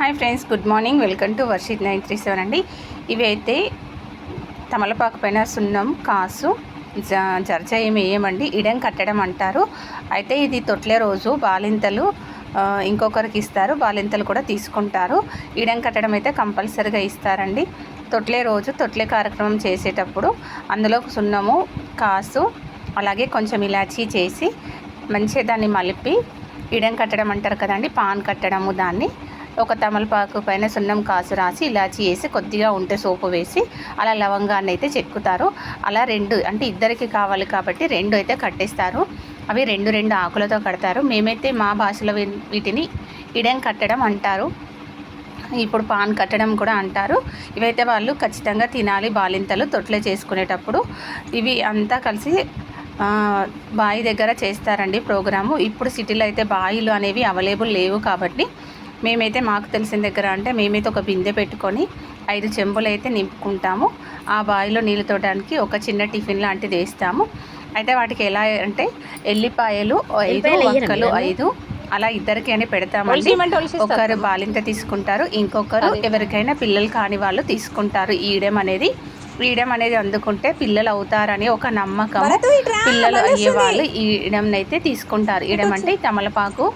Hi friends good morning. Welcome to Varshith nine three seven అండి. ఇవి అయితే తమలపాకు పైన సున్నం కాసు జ వేయమండి. ఇడం కట్టడం అంటారు. అయితే ఇది తొట్లే రోజు బాలింతలు ఇంకొకరికి ఇస్తారు. బాలింతలు కూడా తీసుకుంటారు. ఇడం కట్టడం అయితే కంపల్సరీగా ఇస్తారండి. తొట్లే రోజు తొట్లే కార్యక్రమం చేసేటప్పుడు అందులో సున్నము కాసు అలాగే కొంచెం ఇలాచీ చేసి మంచిగా దాన్ని మలిపి ఇడం కట్టడం అంటారు కదండి పాన్ కట్టడము దాన్ని. ఒక తమలపాకు పైన సున్నం కాసు రాసి ఇలాచి వేసి కొద్దిగా ఉంటే సోపు వేసి అలా లవంగాన్ని అయితే చెక్కుతారు. అలా రెండు అంటే ఇద్దరికి కావాలి కాబట్టి రెండు అయితే కట్టేస్తారు. అవి రెండు రెండు ఆకులతో కడతారు. మేమైతే మా భాషలో వీ- వీటిని ఇడం కట్టడం అంటారు. ఇప్పుడు పాన్ కట్టడం కూడా అంటారు. ఇవైతే వాళ్ళు ఖచ్చితంగా తినాలి బాలింతలు తొట్లే చేసుకునేటప్పుడు. ఇవి అంతా కలిసి బావి దగ్గర చేస్తారండి ప్రోగ్రాము. ఇప్పుడు సిటీలో అయితే బావిలు అనేవి అవైలబుల్ లేవు కాబట్టి మేమైతే మాకు తెలిసిన దగ్గర అంటే మేమైతే ఒక బిందె పెట్టుకొని ఐదు చెంబులు అయితే నింపుకుంటాము. ఆ బావిలో నీళ్ళు తోడడానికి ఒక చిన్న టిఫిన్ లాంటిది వేస్తాము. అయితే వాటికి ఎలా అంటే ఎల్లిపాయలు ఐదు ఒక్కలు? ఐదు అలా ఇద్దరికి అని పెడతామండి. ఒకరు బాలింత తీసుకుంటారు ఇంకొకరు ఎవరికైనా పిల్లలు కాని వాళ్ళు తీసుకుంటారు ఈడెం అనేది. ఈడెం అనేది అందుకుంటే పిల్లలు అవుతారని ఒక నమ్మకం. పిల్లలు అయ్యే వాళ్ళు ఈడెం అయితే తీసుకుంటారు. ఈడెం అంటే తమలపాకు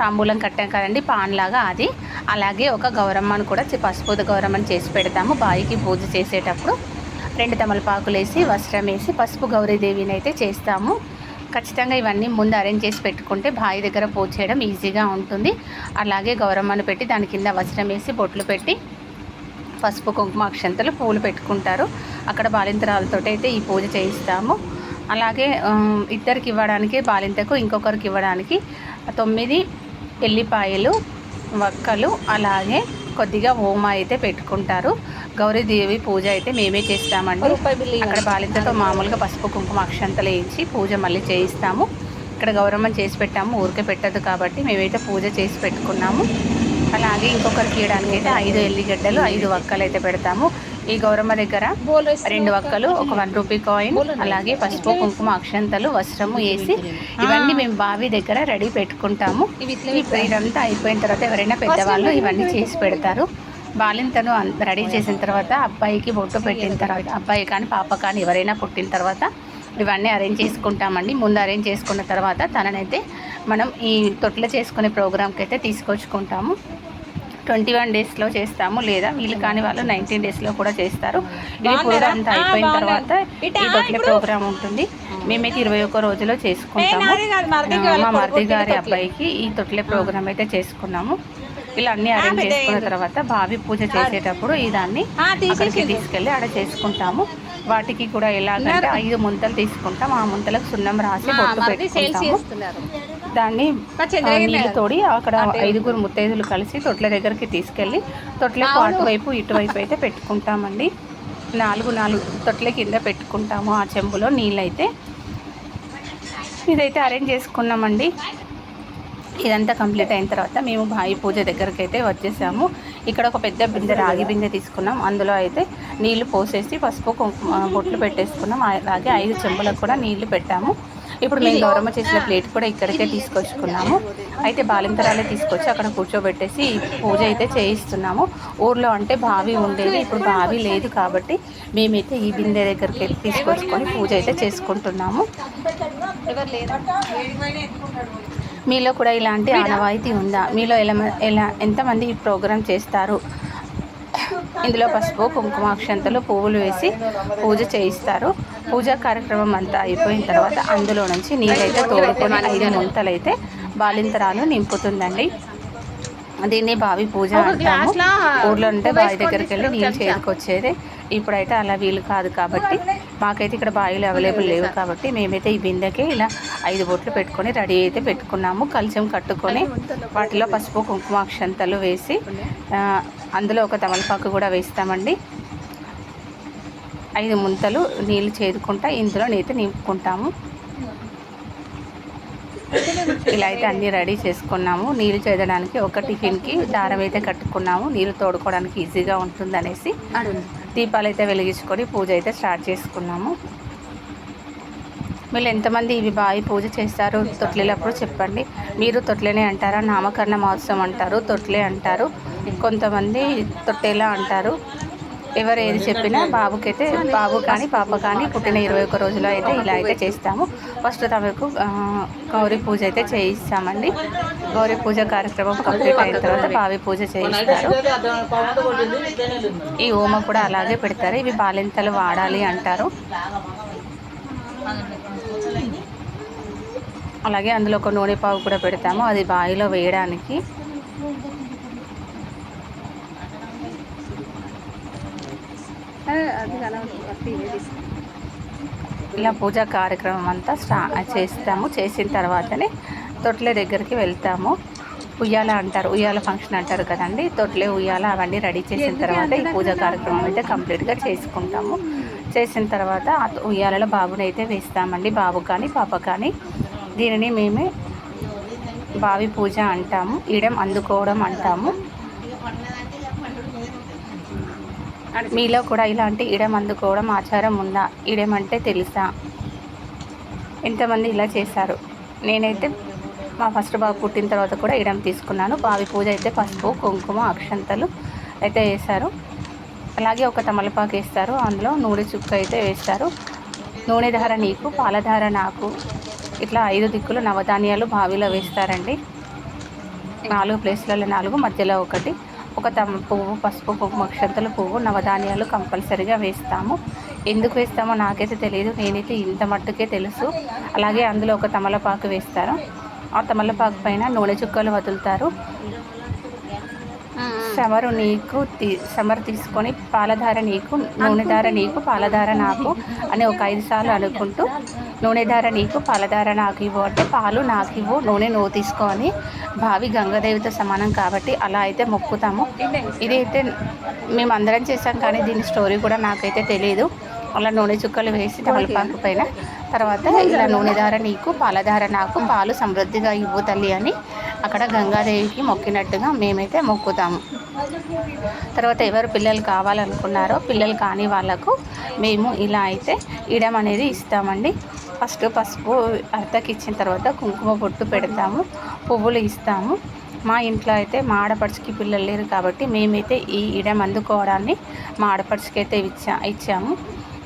తాంబూలం కట్టాం కదండి పాన్ లాగా అది. అలాగే ఒక గౌరమ్మను కూడా చి- పసుపు గౌరమ్మని చేసి పెడతాము. బాయికి పూజ చేసేటప్పుడు రెండు తమలపాకులు వేసి వస్త్రం వేసి పసుపు గౌరీదేవిని అయితే చేస్తాము. ఖచ్చితంగా ఇవన్నీ ముందు అరేంజ్ చేసి పెట్టుకుంటే బావి దగ్గర పూజ చేయడం ఈజీగా ఉంటుంది. అలాగే గౌరమ్మను పెట్టి దాని కింద వస్త్రం వేసి బొట్లు పెట్టి పసుపు కుంకుమ అక్షంతలు పూలు పెట్టుకుంటారు. అక్కడ బాలింతరాలతో అయితే ఈ పూజ చేయిస్తాము. అలాగే ఇద్దరికి ఇవ్వడానికి బాలింతకు ఇంకొకరికి ఇవ్వడానికి తొమ్మిది ఎల్లిపాయలు వక్కలు అలాగే కొద్దిగా ఓమ అయితే పెట్టుకుంటారు. గౌరీదేవి పూజ అయితే మేమే చేస్తామండి. అక్కడ బాలింతతో మామూలుగా పసుపు కుంకుమ అక్షంతలు వేయించి పూజ మళ్ళీ చేయిస్తాము. ఇక్కడ గౌరమ్మని చేసి పెట్టాము ఊరికే పెట్టదు కాబట్టి మేమైతే పూజ చేసి పెట్టుకున్నాము. అలాగే ఇంకొకరికి ఇవ్వడానికి అయితే ఐదు ఎల్లిగడ్డలు ఐదు వక్కలు అయితే పెడతాము. ఈ గౌరమ్మ దగ్గర రెండు వక్కలు ఒక వన్ రూపీ కాయిన్ అలాగే పసుపు కుంకుమ అక్షంతలు వస్త్రము వేసి ఇవన్నీ మేము బావి దగ్గర రెడీ పెట్టుకుంటాము. ఇదంతా అయిపోయిన తర్వాత ఎవరైనా పెద్దవాళ్ళు ఇవన్నీ చేసి పెడతారు. బాలింతను రెడీ చేసిన తర్వాత అబ్బాయికి బొట్టు పెట్టిన తర్వాత అబ్బాయి కానీ పాప కానీ ఎవరైనా పుట్టిన తర్వాత ఇవన్నీ అరేంజ్ చేసుకుంటామండి. ముందు అరేంజ్ చేసుకున్న తర్వాత తననైతే మనం ఈ తొట్ల చేసుకునే ప్రోగ్రామ్కి అయితే తీసుకొచ్చుకుంటాము. ట్వంటీ వన్ డేస్లో చేస్తాము లేదా వీళ్ళు కాని వాళ్ళు నైన్టీన్ డేస్లో కూడా చేస్తారు. ఇది కూడా అంతా అయిపోయిన తర్వాత ఈ తొట్ల ప్రోగ్రామ్ ఉంటుంది. మేమైతే ఇరవై ఒక్క రోజులో చేసుకుంటాము. మా మరిది గారి అబ్బాయికి ఈ తొట్లే ప్రోగ్రామ్ అయితే చేసుకున్నాము. ఇలా అన్ని అరేంజ్ చేసుకున్న తర్వాత బావి పూజ చేసేటప్పుడు ఈ దాన్ని అక్కడికి తీసుకెళ్ళి ఆడ చేసుకుంటాము. వాటికి కూడా ఎలాగంటే ఐదు ముంతలు తీసుకుంటాం. ఆ ముంతలకు సున్నం రాసి బొట్టు పెట్టుకుంటాము. దాన్ని నీళ్ళు తోడి అక్కడ ఐదుగురు ముత్తైదులు కలిసి తొట్ల దగ్గరికి తీసుకెళ్ళి తొట్లకు అటువైపు ఇటువైపు అయితే పెట్టుకుంటామండి. నాలుగు నాలుగు తొట్ల కింద పెట్టుకుంటాము ఆ చెంబులో నీళ్ళైతే. ఇదైతే అరేంజ్ చేసుకున్నామండి. ఇదంతా కంప్లీట్ అయిన తర్వాత మేము బావి పూజ దగ్గరికి అయితే వచ్చేసాము. ఇక్కడ ఒక పెద్ద బిందె రాగి బిందె తీసుకున్నాం. అందులో అయితే నీళ్ళు పోసేసి పసుపు బొట్లు పెట్టేసుకున్నాం. అలాగే ఐదు చెంబులకు కూడా నీళ్ళు పెట్టాము. ఇప్పుడు మేము గౌరమ్మ చేసిన ప్లేట్ కూడా ఇక్కడికే తీసుకొచ్చుకున్నాము. అయితే బాలింతరాలే తీసుకొచ్చి అక్కడ కూర్చోబెట్టేసి పూజ అయితే చేయిస్తున్నాము. ఊర్లో అంటే బావి ఉండేది ఇప్పుడు బావి లేదు కాబట్టి మేమైతే ఈ బిందె దగ్గరికి తీసుకొచ్చుకొని పూజ అయితే చేసుకుంటున్నాము. ఎవరు మీలో కూడా ఇలాంటి ఆనవాయితీ ఉందా? మీలో ఎలా ఎలా ఎంతమంది ఈ ప్రోగ్రామ్ చేస్తారు? ఇందులో పసుపు కుంకుమ అక్షంతలు పువ్వులు వేసి పూజ చేయిస్తారు. పూజా కార్యక్రమం అంతా అయిపోయిన తర్వాత అందులో నుంచి నీళ్ళైతే తోడుకొని ఐదు ముంతలైతే బాలింతరాలు నింపుతుందండి. దీన్ని బావి పూజ అంటాము. ఊర్లో ఉంటే బావి దగ్గరికి వెళ్ళి నీళ్ళు చేరుకొచ్చేది. ఇప్పుడైతే అలా వీలు కాదు కాబట్టి మాకైతే ఇక్కడ బావిలు అవైలబుల్ లేవు కాబట్టి మేమైతే ఈ బిందెకి ఇలా ఐదు బొట్లు పెట్టుకొని రెడీ అయితే పెట్టుకున్నాము. కలిసం కట్టుకొని వాటిలో పసుపు కుంకుమ అక్షంతలు వేసి అందులో ఒక తమలపాకు కూడా వేస్తామండి. ఐదు ముంతలు నీళ్ళు చేదుకుంటా ఇందులో నేత నింపుకుంటాము. ఇలా అయితే అన్నీ రెడీ చేసుకున్నాము. నీళ్ళు చేదడానికి ఒక టిఫిన్కి దారం అయితే కట్టుకున్నాము. నీళ్ళు తోడుకోవడానికి ఈజీగా ఉంటుంది అనేసి దీపాలు అయితే వెలిగించుకొని పూజ అయితే స్టార్ట్ చేసుకున్నాము. వీళ్ళు ఎంతమంది ఇవి బావి పూజ చేస్తారు? తొట్లేలప్పుడు చెప్పండి. మీరు తొట్లేనే అంటారా? నామకరణ మహోత్సవం అంటారు తొట్లే అంటారు. కొంతమంది తొట్టేలా అంటారు. ఎవరు ఏది చెప్పినా బాబుకైతే బాబు కానీ పాప కానీ పుట్టిన ఇరవై ఒక్క రోజులో అయితే ఇలా అయితే చేస్తాము. ఫస్ట్ తమకు గౌరీ పూజ అయితే చేయిస్తామండి. గౌరీ పూజ కార్యక్రమం కంప్లీట్ అయిన తర్వాత బావి పూజ చేయిస్తారు. ఈ ఓమ కూడా అలాగే పెడతారు. ఇవి బాలింతలు వాడాలి అంటారు. అలాగే అందులో ఒక నూనె పావు కూడా పెడతాము. అది బావిలో వేయడానికి. ఇలా పూజా కార్యక్రమం అంతా స్టా చేస్తాము. చేసిన తర్వాతనే తొట్లే దగ్గరికి వెళ్తాము. ఉయ్యాల అంటారు ఉయ్యాల ఫంక్షన్ అంటారు కదండి. తొట్లే ఉయ్యాల అవన్నీ రెడీ చేసిన తర్వాత ఈ పూజా కార్యక్రమం అయితే కంప్లీట్గా చేసుకుంటాము. చేసిన తర్వాత ఉయ్యాలలో బాబుని అయితే వేస్తామండి. బాబు కానీ పాప కానీ. దీనిని మేమే బావి పూజ అంటాము. ఇడం అందుకోవడం అంటాము. మీలో కూడా ఇలాంటి ఇడం అందుకోవడం ఆచారం ఉందా? ఇడం అంటే తెలుసా? ఎంతమంది ఇలా చేశారు? నేనైతే మా ఫస్ట్ బాబు పుట్టిన తర్వాత కూడా ఇడం తీసుకున్నాను. బావి పూజ అయితే పసుపు కుంకుమ అక్షంతలు అయితే వేశారు. అలాగే ఒక తమలపాకు వేస్తారు. అందులో నూనె చుక్క అయితే వేస్తారు. నూనె ధార నీకు పాలధార నాకు. ఇట్లా ఐదు దిక్కులు నవధాన్యాలు బావిలో వేస్తారండి. నాలుగు ప్లేస్లలో నాలుగు మధ్యలో ఒకటి. ఒక తమ పువ్వు పసుపు పువ్వు మక్షంతుల పువ్వు నవధాన్యాలు కంపల్సరీగా వేస్తాము. ఎందుకు వేస్తామో నాకైతే తెలియదు నేనైతే ఇంత మట్టుకే తెలుసు. అలాగే అందులో ఒక తమలపాకు వేస్తారు. ఆ తమలపాకు పైన నూనె చుక్కలు వదులుతారు. సమరు నీకు తీ సమరు తీసుకొని పాలధార నీకు నూనెధార నీకు పాలధార నాకు అని ఒక ఐదు సార్లు అనుకుంటూ నూనెధార నీకు పాలధార నాకు ఇవ్వు అంటే పాలు నాకు ఇవ్వు నూనె నువ్వు తీసుకో అని భావి గంగాదేవితో సమానం కాబట్టి అలా అయితే మొక్కుతాము. ఇదైతే మేము అందరం చేసాం కానీ దీని స్టోరీ కూడా నాకైతే తెలియదు అలా నూనె చుక్కలు వేసి తమలపాకు పైన తర్వాత ఇలా నూనెధార నీకు పాలధార నాకు పాలు సమృద్ధిగా ఇవ్వు తల్లి అని అక్కడ గంగాదేవికి మొక్కినట్టుగా మేమైతే మొక్కుతాము. తర్వాత ఎవరు పిల్లలు కావాలనుకున్నారో పిల్లలు కాని వాళ్ళకు మేము ఇలా అయితే ఇడం అనేది ఇస్తామండి. ఫస్ట్ పసుపు అర్థకి ఇచ్చిన తర్వాత కుంకుమ బొట్టు పెడతాము పువ్వులు ఇస్తాము. మా ఇంట్లో అయితే మా ఆడపడుచుకి పిల్లలు లేరు కాబట్టి మేమైతే ఈ ఇడం అందుకోవడాన్ని మా ఆడపడుచుకి అయితే ఇచ్చా ఇచ్చాము.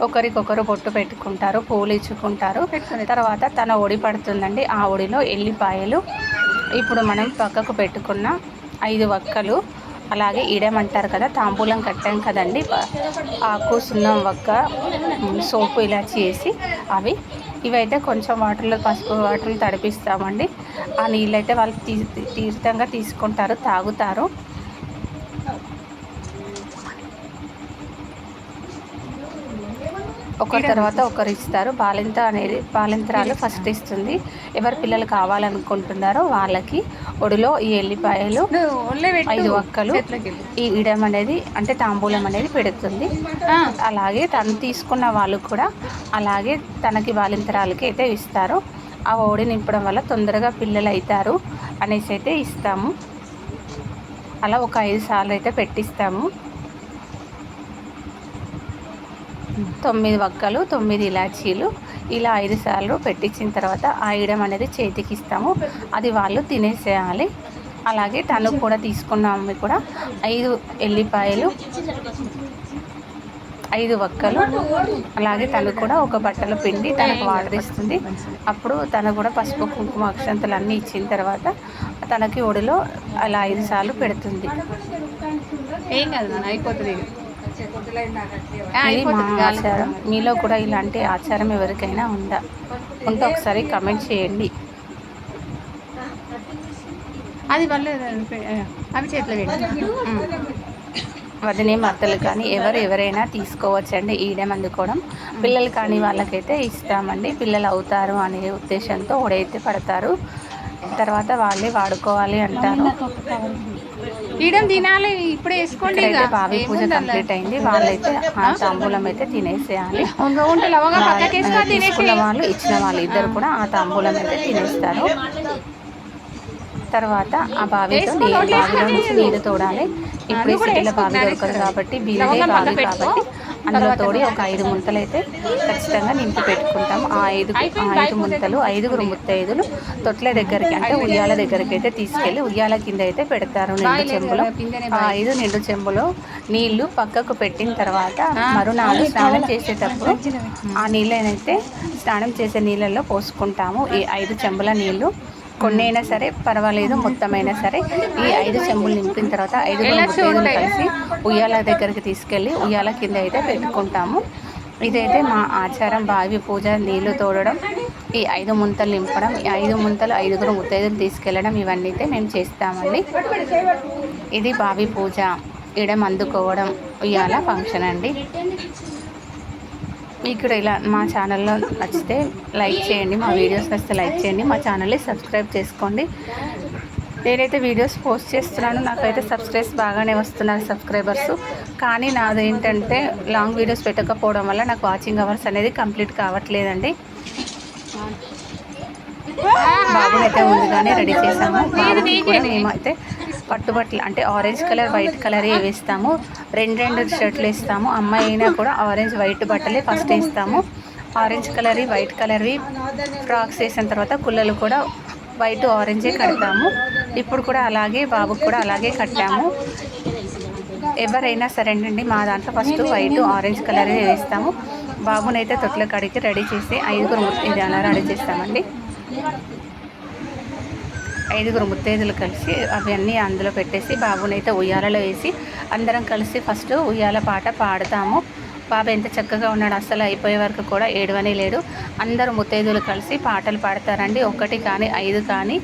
ఒకరికొకరు బొట్టు పెట్టుకుంటారు పువ్వులు ఇచ్చుకుంటారు. తర్వాత తన ఒడి పడుతుందండి. ఆ ఒడిలో ఎల్లిపాయలు ఇప్పుడు మనం పక్కకు పెట్టుకున్న ఐదు వక్కలు అలాగే ఇడమంటారు కదా తాంబూలం కట్టాం కదండి. ఆకు సున్నం వక్క సోపు ఇలాచి వేసి అవి ఇవైతే కొంచెం వాటర్లో పసుపు వాటర్లు తడిపిస్తామండి. ఆ నీళ్ళైతే వాళ్ళు తీ తీర్థంగా తీసుకుంటారు తాగుతారు. ఒకరి తర్వాత ఒకరు ఇస్తారు. బాలింత అనేది బాలింతరాలు ఫస్ట్ ఇస్తుంది. ఎవరు పిల్లలు కావాలనుకుంటున్నారో వాళ్ళకి ఒడిలో ఈ ఎల్లిపాయలు ఐదు వక్కలు ఈ ఇడం అనేది అంటే తాంబూలం అనేది పెడుతుంది. అలాగే తను తీసుకున్న వాళ్ళు కూడా అలాగే తనకి బాలింతరాలకి అయితే ఇస్తారు. ఆ ఓడి నింపడం వల్ల తొందరగా పిల్లలు అవుతారు అనేసి అయితే ఇస్తాము. అలా ఒక ఐదు సార్లు అయితే పెట్టిస్తాము. తొమ్మిది వక్కలు తొమ్మిది ఇలాచీలు. ఇలా ఐదు సార్లు పెట్టించిన తర్వాత ఆయడం అనేది చేతికి ఇస్తాము. అది వాళ్ళు తినేసేయాలి. అలాగే తను కూడా తీసుకున్న కూడా ఐదు ఎల్లిపాయలు ఐదు వక్కలు. అలాగే తను కూడా ఒక బట్టలు పిండి తనకు వాటర్ ఇస్తుంది. అప్పుడు తను కూడా పసుపు కుంకుమ అక్షంతలు అన్నీ ఇచ్చిన తర్వాత తనకి ఒడిలో అలా ఐదు సార్లు పెడుతుంది. ఏం కాదు అయిపోతుంది. ఇది మా ఆచారం మీలో కూడా ఇలాంటి ఆచారం ఎవరికైనా ఉందా? ఉంటే ఒకసారి కమెంట్ చేయండి. అది వాళ్ళు అవి చేతిలో వదినే మద్దలు కానీ ఎవరు ఎవరైనా తీసుకోవచ్చండి ఈడెం అందుకోవడం. పిల్లలు కానీ వాళ్ళకైతే ఇస్తామండి. పిల్లలు అవుతారు అనే ఉద్దేశంతో ఓడైతే పడతారు. తర్వాత వాళ్ళే వాడుకోవాలి అంటారు. తీయడం తినాలి ఇప్పుడే వేసుకోండి ఇక. బావి పూజ? కంప్లీట్ అయింది. వాళ్ళైతే ఆ? తాంబూలం అయితే తినేసేయాలి. తీసుకున్న వాళ్ళు ఇచ్చిన వాళ్ళు ఇద్దరు కూడా ఆ తాంబూలం అయితే తినేస్తారు. తర్వాత ఆ బావితో నీళ్ళు బావిలో నుంచి తోడాలి. ఇప్పుడు సిటీలో బావి దొరకదు కాబట్టి బిందే బావి కాబట్టి అందులో తోడి ఒక ఐదు ముంతలు అయితే ఖచ్చితంగా నింపి పెట్టుకుంటాం ఆ ఐదు ఐదు ముంతలు ఐదుగురు ముత్తైదులు తొట్ల దగ్గరికి అంటే ఉయ్యాల దగ్గరికి అయితే తీసుకెళ్ళి ఉయ్యాల కింద అయితే పెడతారు నిండు చెంబులో. ఆ ఐదు నిండు చెంబులో నీళ్ళు పక్కకు పెట్టిన తర్వాత మరునాడు స్నానం చేసేటప్పుడు ఆ నీళ్ళనైతే స్నానం చేసే నీళ్ళల్లో పోసుకుంటాము. ఈ ఐదు చెంబుల నీళ్ళు కొన్ని అయినా సరే పర్వాలేదు మొత్తమైనా సరే. ఈ ఐదు చెంబులు నింపిన తర్వాత ఐదు కలిసి ఉయ్యాల దగ్గరికి తీసుకెళ్ళి ఉయ్యాల కింద అయితే పెట్టుకుంటాము. ఇదైతే మా ఆచారం బావి పూజ నీళ్ళు తోడడం ఈ ఐదు ముంతలు నింపడం ఈ ఐదు ముంతలు ఐదుగురు ముత్తైదులు తీసుకెళ్ళడం ఇవన్నీ అయితే మేము చేస్తామండి. ఇది బావి పూజ. ఇడం అందుకోవడం ఉయ్యాల ఫంక్షన్ అండి. మీకు కూడా ఇలా మా ఛానల్లో నచ్చితే లైక్ చేయండి మా వీడియోస్ నచ్చితే లైక్ చేయండి మా ఛానల్ని సబ్స్క్రైబ్ చేసుకోండి. నేనైతే వీడియోస్ పోస్ట్ చేస్తున్నాను నాకైతే సబ్స్క్రైబ్స్ బాగానే వస్తున్నారు సబ్స్క్రైబర్స్. కానీ నాది ఏంటంటే లాంగ్ వీడియోస్ పెట్టకపోవడం వల్ల నాకు వాచింగ్ అవర్స్ అనేది కంప్లీట్ కావట్లేదండి. బాబునైతే ముందుగానే రెడీ చేసాము బాబుకి కూడా మేమైతే పట్టుబట్టలు అంటే ఆరెంజ్ కలర్ వైట్ కలర్ వేస్తాము. రెండు రెండు షర్ట్లు వేస్తాము. అమ్మాయి అయినా కూడా ఆరెంజ్ వైట్ బట్టలే ఫస్ట్ వేస్తాము. ఆరెంజ్ కలర్వి వైట్ కలర్వి ఫ్రాక్స్ వేసిన తర్వాత కుల్లలు కూడా వైట్ ఆరెంజే కడతాము. ఇప్పుడు కూడా అలాగే బాబుకి కూడా అలాగే కట్టాము. ఎవరైనా సరేనండి మా దాంట్లో ఫస్ట్ వైట్ ఆరెంజ్ కలర్ వేస్తాము. బాబునైతే తొట్ల కడిగి రెడీ చేసి ఐదుగురు ఇది అలా రెడీ చేస్తామండి. ఐదుగురు ముత్తైదులు కలిసి అవన్నీ అందులో పెట్టేసి బాబునైతే ఉయ్యాలలో వేసి అందరం కలిసి ఫస్ట్ ఉయ్యాల పాట పాడతాము. బాబు ఎంత చక్కగా ఉన్నాడు అసలు అయిపోయే వరకు కూడా ఏడవనే లేడు అందరూ ముత్తైదులు కలిసి పాటలు పాడతారండి. ఒకటి కానీ ఐదు కానీ.